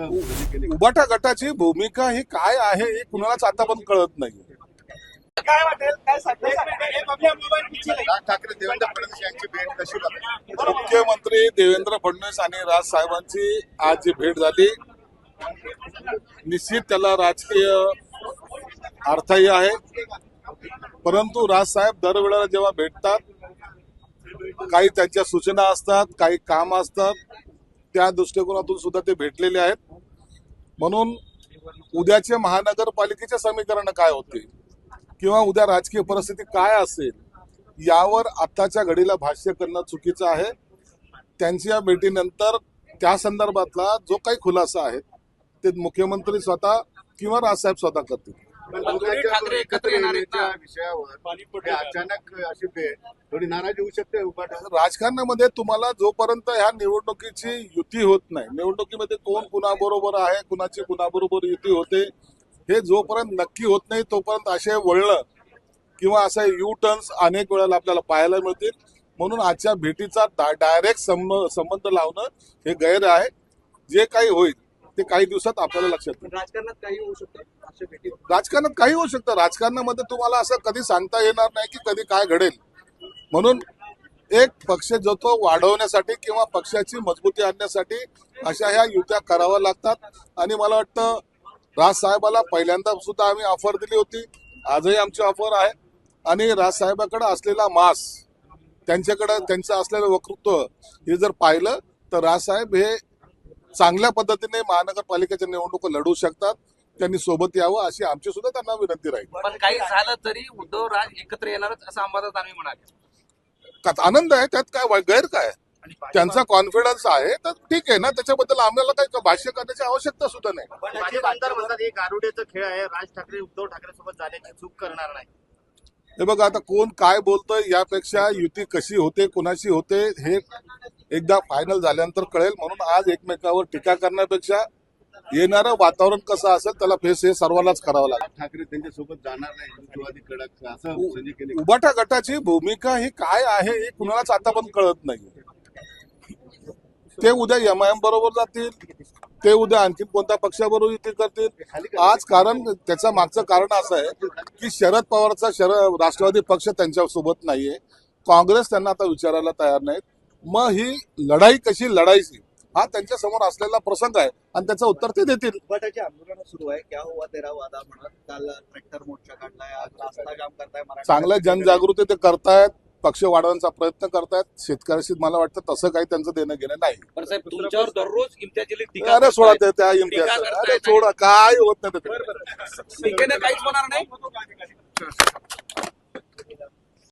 उबाटा गटाची भूमिका ही काय आहे हे कुणालाच आता पण कळत नाही. काय वाटेल? काय ठाकरे देवेंद्र फडणवीस यांची भेट कशी मुख्यमंत्री देवेंद्र फडणवीस आणि राज साहेबांची आज जी भेट झाली निश्चित त्याला राजकीय अर्थही आहे. परंतु राज साहेब दरवेळेला जेव्हा भेटतात काही त्यांच्या सूचना असतात काही काम असतात त्या दृष्टिकोनातून सुद्धा ते भेटलेले आहेत. म्हणून उद्याचे महानगरपालिकेचे समीकरण काय होते किंवा उद्या राजकीय परिस्थिती काय असेल? यावर आत्ताच्या घडीला भाष्य करणं चुकीचं आहे. त्यांच्या या भेटीनंतर त्या संदर्भातला जो काही खुलासा आहे ते मुख्यमंत्री स्वतः किंवा राजसाहेब स्वतः करतील. ठाकरे एकत्र येणार आहेत ना? विषयावर अचानक अशी भेट थोडी नाराजी होऊ शकते राजकारणामध्ये तुम्हाला जोपर्यंत ह्या निवडणुकीची युती होत नाही निवडणुकीमध्ये कोण कुणाबरोबर आहे कुणाची कुणाबरोबर युती होते हे जोपर्यंत नक्की होत नाही तोपर्यंत असे वळणं किंवा असे यू टर्न्स अनेक वेळेला आपल्याला पाहायला मिळतील. म्हणून आजच्या भेटीचा डायरेक्ट संबंध लावणं हे गैर आहे. जे काही होईल ते काही दिवसात आपल्याला लक्षात येईल. राजकारणात काही होऊ शकतं? राजकारणात काही होऊ शकतं. राजकारणामध्ये तुम्हाला असं कधी सांगता येणार नाही की कधी काय घडेल. म्हणून एक पक्ष जो तो वाढवण्यासाठी किंवा पक्षाची मजबूती आणण्यासाठी अशा ह्या युत्या कराव्या लागतात. आणि मला वाटतं राज साहेबाला पहिल्यांदा सुद्धा आम्ही ऑफर दिली होती. आजही आमची ऑफर आहे. आणि राज साहेबाकडे असलेला मास त्यांच्याकडे त्यांचं असलेलं वक्तृत्व हे जर पाहिलं तर राज साहेब हे चांगल्या पद्धतीने महानगरपालिकेच्या निवडणुका लढवू शकतात. त्यांनी सोबत यावं अशी आमची सुद्धा त्यांना विनंती राहील. पण काही झालं तरी उद्धव राज एकत्र येणारच असं अंबादास दानवे म्हणाले. आनंद आहे त्यात काय गैर काय त्यांचा कॉन्फिडन्स आहे तर ठीक आहे ना त्याच्याबद्दल आम्हाला काही भाष्य करण्याची आवश्यकता सुद्धा नाही. म्हणतात हे गारुडेचा खेळ आहे राज ठाकरे उद्धव ठाकरे सोबत जाण्याची चूक करणार नाही. हे बघा आता कोण काय बोलतोय यापेक्षा युती कशी होते कोणाशी होते हे एकदा फायनल झाल्यानंतर कळेल म्हणून आज एकमेकावर टीका करण्यापेक्षा येणारं वातावरण कसं असेल त्याला फेस हे सर्वांनाच करावं लागेल. ठाकरे त्यांच्यासोबत जाणार नाही कडक असं उबाटा गटाची भूमिका ही काय आहे हे कुणालाच आता पण कळत नाही. ते उद्या एम आय एम बरोबर जातील ते उद्या आणखी कोणत्या पक्षाबरोबर युती करतील? आज कारण त्याचं मागचं कारण असं आहे की शरद पवारचा शरद राष्ट्रवादी पक्ष त्यांच्यासोबत नाहीये. काँग्रेस त्यांना आता विचारायला तयार नाहीत. मग ही लढाई कशी लढायची हा त्यांच्यासमोर असलेला प्रसंग आहे आणि त्याचं उत्तर ते देतील. उभाटाचे आंदोलन सुरू आहे. क्या हुआ तेरा वादा म्हणत काल ट्रॅक्टर मोर्चा काढलाय. आज रास्ता जाम करताय चांगल्या जनजागृती ते करतायत पक्ष वाढवण्याचा प्रयत्न करतायत. शेतकऱ्याशी मला वाटतं तसं काही त्यांचं देणं घेणं नाही. तुमच्यावर दररोज अरे सोडा. ते त्या इम्तियाज अरे सोडा काय होत नाही काहीच होणार नाही.